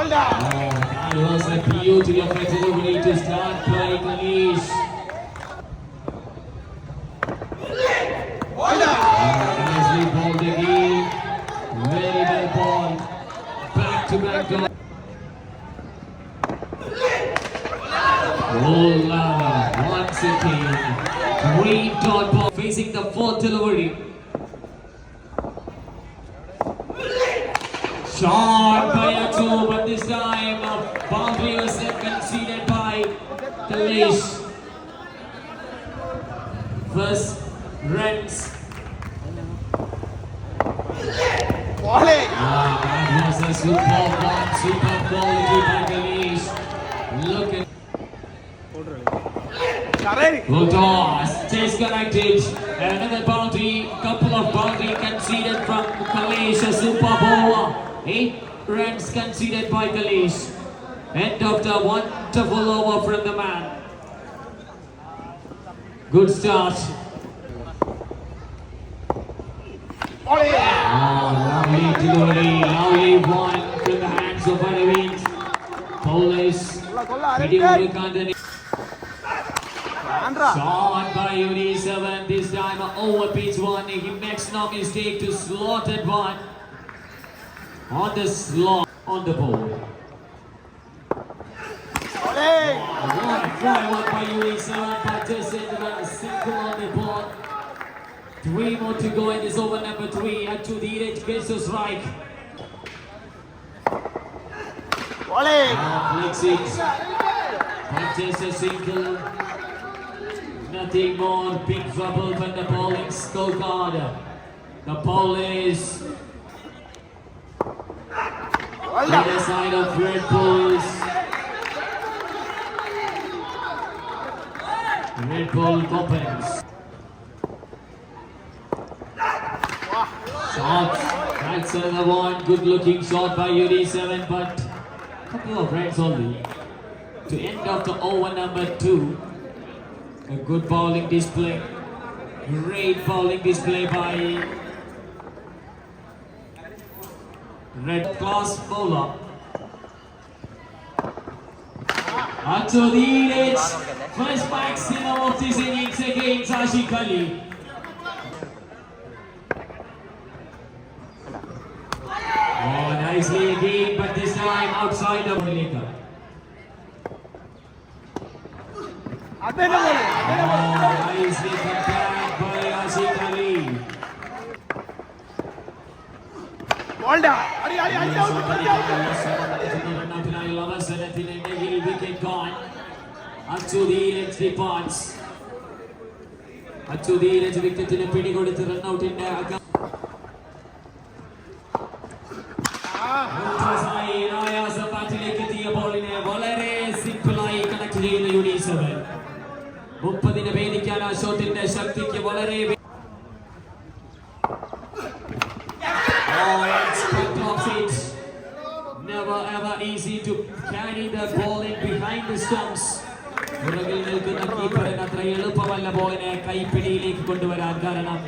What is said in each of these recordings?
Hold on. Oh, that was a beauty of a delivery to start by Manish. Hold on. Nicely bowled again. Very well bowled. Back to back goal. Oh, Lava once again. Great dot ball facing the fourth delivery. Shot by Atu, but this time a boundary was conceded by Kalesh. First runs Bowling. Ah, that was a super one, super quality by Ganesh. Look at toss, disconnected. Another boundary, couple of boundary conceded from Kalesh, a super bowler. Eight runs conceded by Kalesh. End of the wonderful over from the man. Good start. Bowling. Ah. It's going to be one from the hands of Aravind. Police. Video continue. Sawn by Uni 7, this time over pitch 1. He makes no mistake to slotted 1. On the slot, on the ball. Ole! One by Uni 7, but just Three more to go in this over number three at to the education strike. Volley! Flicks a single. Nothing more. Big trouble from the bowling scorecard. The Polish. Other side of Red Bulls. Red Bull opens. Shot. That's another one. Good looking shot by Yuri 7, but a couple of runs only. To end of the over number two. A good bowling display. Great bowling display by Red class bowler. Until the edge. First maximum of this innings against Ashik Ali. രണ്ടാമത്തിനായുള്ള അവസരത്തിന്റെ wicket gone the പിടികൊടുത്ത് റൺഔട്ടിന്റെ stumps. പുറകിൽ നിൽക്കുന്ന കീപ്പറിന് അത്ര എളുപ്പമല്ല ബോളിനെ കൈപ്പിടിയിലേക്ക് കൊണ്ടുവരാൻ കാരണം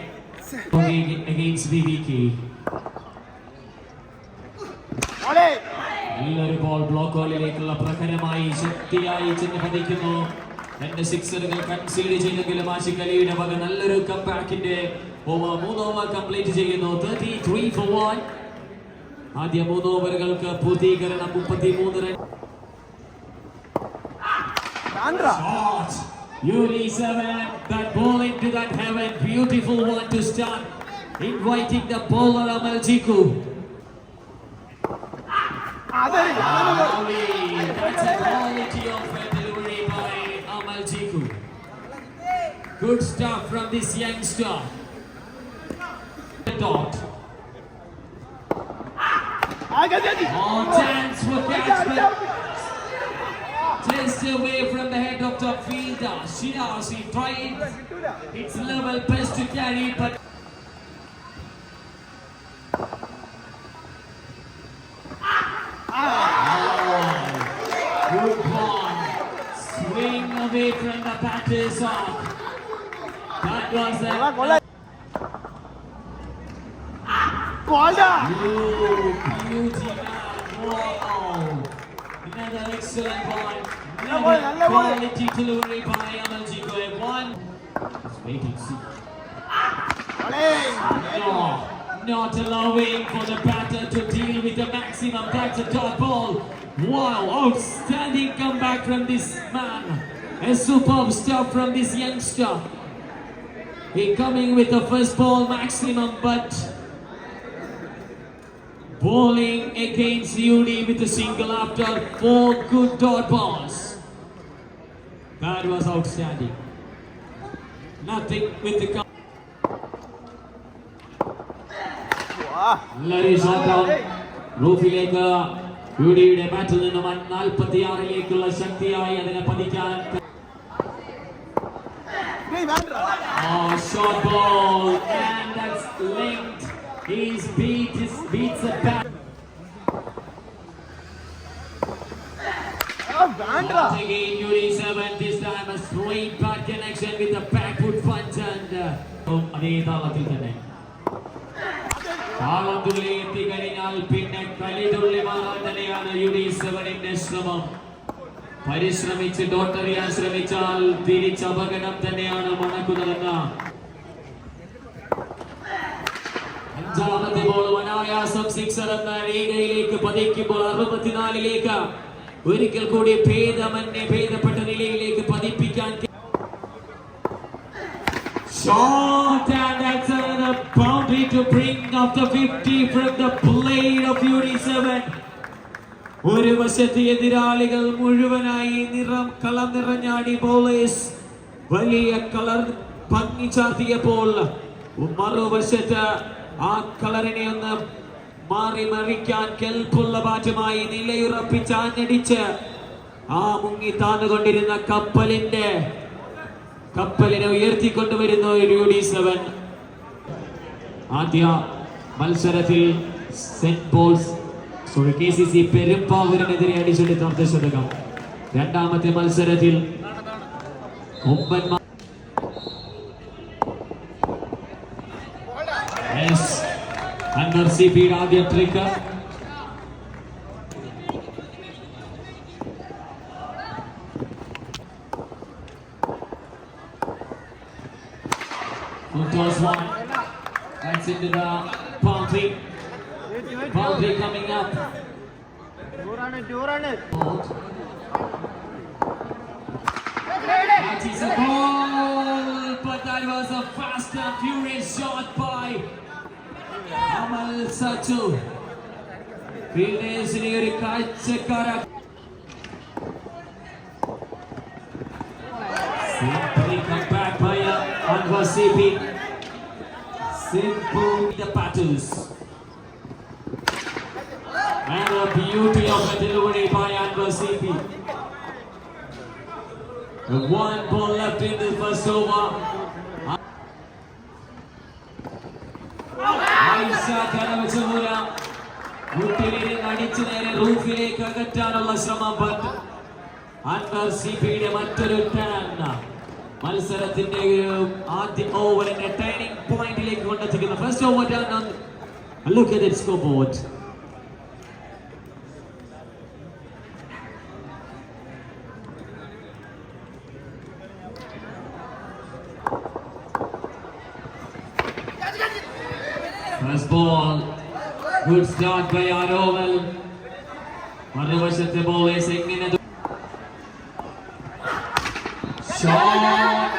നല്ലൊരു ബോൾ ബ്ലോക്ക് ഹോളിലേക്കുള്ള പ്രഹരമായി ശക്തിയായി ചെന്ന് പതിക്കുന്നു. രണ്ട് സിക്സറുകൾ കൺസീഡ് ചെയ്തെങ്കിലും ആഷിഖ് അലിയുടെ വക നല്ലൊരു കംബാക്കിന്റെ ഓവർ മൂന്ന് ഓവർ കംപ്ലീറ്റ് ചെയ്യുന്നു. തേർട്ടി ത്രീ ഫോർ വൺ ആദ്യ മൂന്ന് ഓവറുകൾക്ക് പൂർത്തീകരണം മുപ്പത്തി മൂന്ന് run Andhra. Yuri man. that ball into that heaven. Beautiful one to start. Inviting the bowler Amal Jiku. Ali, that's a quality of delivery by Amal Jiku. Good stuff from this youngster. The dot. On chance for catchment. Just away from the head of the fielder. Shia, He tried. It's level best to carry, but. Ah! Good one. Swing away from the batter's off. That was a. Gola! You beauty man! Wow! and an excellent by quality delivery by Amal Jigoy. One. Wait and see. No, not allowing for the batter to deal with the maximum. That's a top ball. Wow, outstanding comeback from this man. A superb stop from this youngster. He coming with the first ball maximum, but bowling against UD with a single after four good dot balls. That was outstanding. Nothing with the. com- വാ. നല്ലൊരു shot റൂഫിലേക്ക് യുഡിയുടെ ബാറ്റിൽ നിന്നും നാൽപ്പത്തിയാറിലേക്കുള്ള ശക്തിയായി അതിനെ പതിക്കാൻ ഡേയ്, വേണ്ടടാ. Oh, short ball and that's linked. He's beat his beats the വേണ്ടടാ. Once again, Yuri seven. This time a straight back connection with the backwood punch and uh, അതേ താളത്തിൽ തന്നെ താളം തുള്ളി എത്തിക്കഴിഞ്ഞാൽ പിന്നെ കലിതുള്ളി മാറാൻ തന്നെയാണ് യുഡി സെവനിന്റെ ശ്രമം പരിശ്രമിച്ച് ഡോട്ടറിയാൻ ശ്രമിച്ചാൽ തിരിച്ച് അപകടം തന്നെയാണ് മണക്കുന്നതെന്ന് അഞ്ചാമത്തെ ബോൾ അനായാസം സിക്സർ എന്ന രേഖയിലേക്ക് പതിക്കുമ്പോൾ അറുപത്തിനാലിലേക്ക് ഒരിക്കൽ കൂടി ഭേദമന്നെ ഭേദപ്പെട്ട നിലയിലേക്ക് പതിപ്പിക്കാൻ Shot and that's another boundary to bring up the 50 from the blade of UD7. ഒരു വശത്ത് എതിരാളികൾ മുഴുവനായി നിറം കളം നിറഞ്ഞാടി ബോളേഴ്സ് വലിയ കളർ ഭംഗി ചാർത്തിയപ്പോൾ മറുവശത്ത് ആ കളറിനെ ഒന്ന് മാറി മറിക്കാൻ കെൽപ്പുള്ള ബാറ്റുമായി നിലയുറപ്പിച്ച് ആഞ്ഞടിച്ച് ആ മുങ്ങി താന്നുകൊണ്ടിരുന്ന കപ്പലിന്റെ കപ്പലിനെ ഉയർത്തിക്കൊണ്ടുവരുന്ന യു ഡി സെവൻ. ആദ്യ മത്സരത്തിൽ Saint Paul's sorry K C C പെരുമ്പാവൂരിനെതിരെ അടിച്ചെടുത്ത അർദ്ധശതകം രണ്ടാമത്തെ മത്സരത്തിൽ കൊമ്പൻ അൻവർ സി പിയുടെ ആദ്യ trick Toss one. That's into the boundary. Boundary coming up. ടൂറാണ് ടൂറാണ് That is a ball, but that was a fast and furious shot by Amal Sachu. ഫീൽഡേഴ്സിനെ ഒരു കാഴ്ചക്കാര Simply come back by uh, Anwar CP. Simple the battles. And the beauty of the delivery by Anwar CP. With one ball left in the first over. അടിച്ചു നേരെ റൂഫിലേക്ക് അകറ്റാനുള്ള ശ്രമം Anwar C പിയുടെ മറ്റൊരു മത്സരത്തിന്റെ ആദ്യ ഓവറിന്റെ turning പോയിന്റിലേക്ക് കൊണ്ടെത്തിക്കുന്ന. First over turn look at score First ball. Good start by Aroval. മറുവശത്തെ bowlers എങ്ങനെ തു- Shot.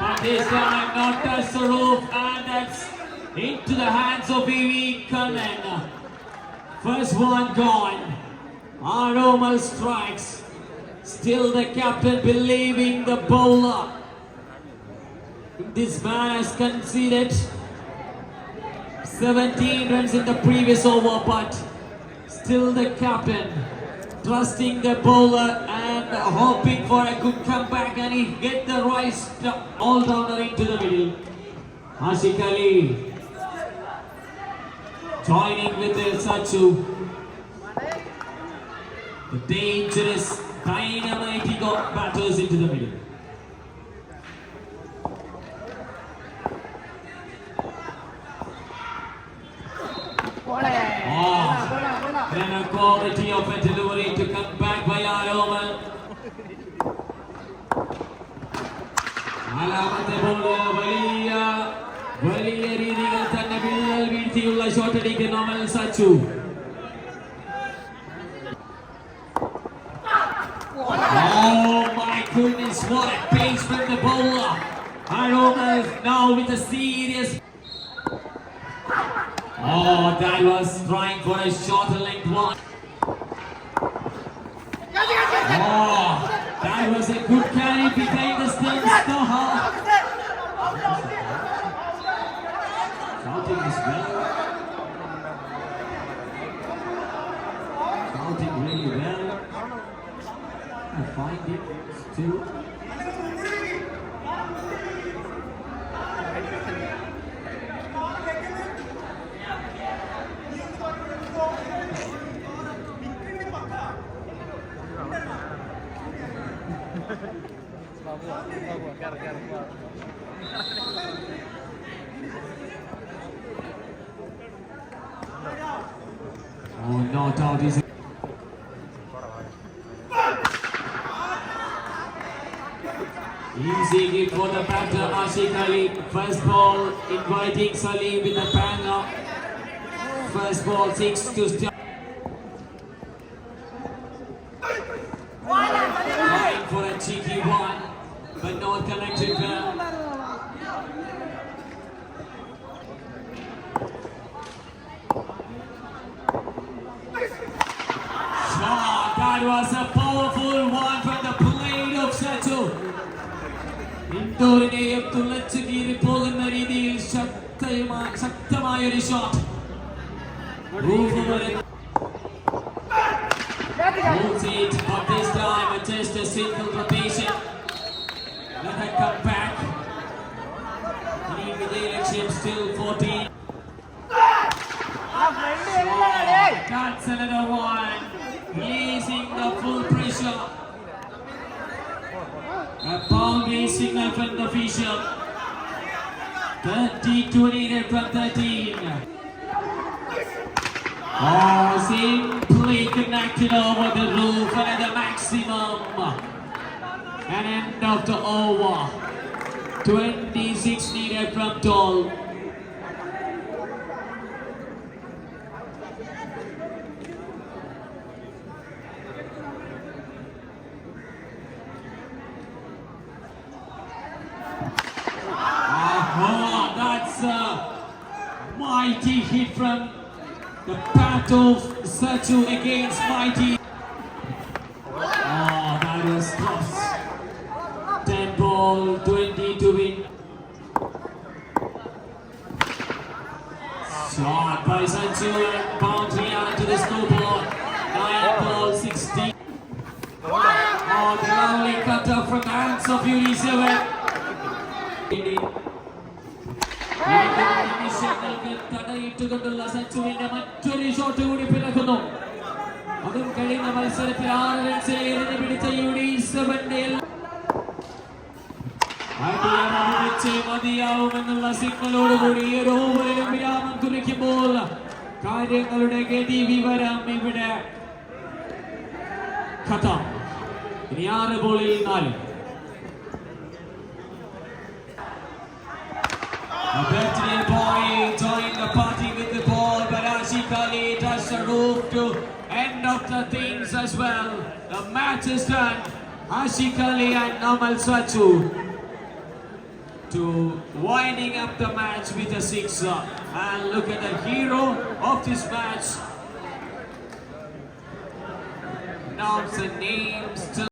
But this time not touch the roof and that's into the hands of Vivi Kanan. First one gone. Aromal strikes. Still the captain believing the bowler. This man has conceded 17 runs in the previous over, but still the captain trusting the bowler and hoping for a good comeback, and he get the right st- all downer into the middle. Ashik Ali joining with the Sachu. The dangerous, got batters into the middle. Oh my goodness, what a pace from the bowler. Aroma is now with a serious. Oh, that was trying for a shorter length one. Oh, that was a good carry behind the stumps. Shouting really well. I find it still. Oh, no doubt he's Hit for the batter Ashik Ali. First ball inviting Salim with a banger. First ball six to start. Trying for a cheeky one, but not connected well. championship, still 14. another one, Easing the full pressure. A boundary signal from the official. 30 to needed from 13. Oh, simply connected over the roof, and at the maximum. And end of the over. 26 needed from Tall. Aha, that's a mighty hit from the bat of Satu against mighty. Oh, that was tough. 10 ball, 20 Shot plays Sanchu and boundary out to the scoreboard. 9 ball, 16. Oh, the lovely cutter from the hands of Yuri Seven. നിമിഷങ്ങൾക്ക് തടയിട്ടുകൊണ്ടുള്ള സച്ചുവിന്റെ മറ്റൊരു shot കൂടി പിറക്കുന്നു അതും കഴിഞ്ഞ മത്സരത്തിൽ ആറ് റൺസിൽ എറിഞ്ഞു പിടിച്ച യുഡി സെവന്റെ മതിയാവുമെന്നുള്ള സിഗ്നലോടുകൂടി ഈ ഒരു ഓവറിലും വിരാമം കുറിക്കുമ്പോൾ കാര്യങ്ങളുടെ ഗതി വിവരം ഇവിടെ കഥ ഇനി ആറ് ബോളിൽ നാല് things as well. The match is done. Ashik Ali and Namal Sachu to winding up the match with a sixer. And look at the hero of this match. Announce the names.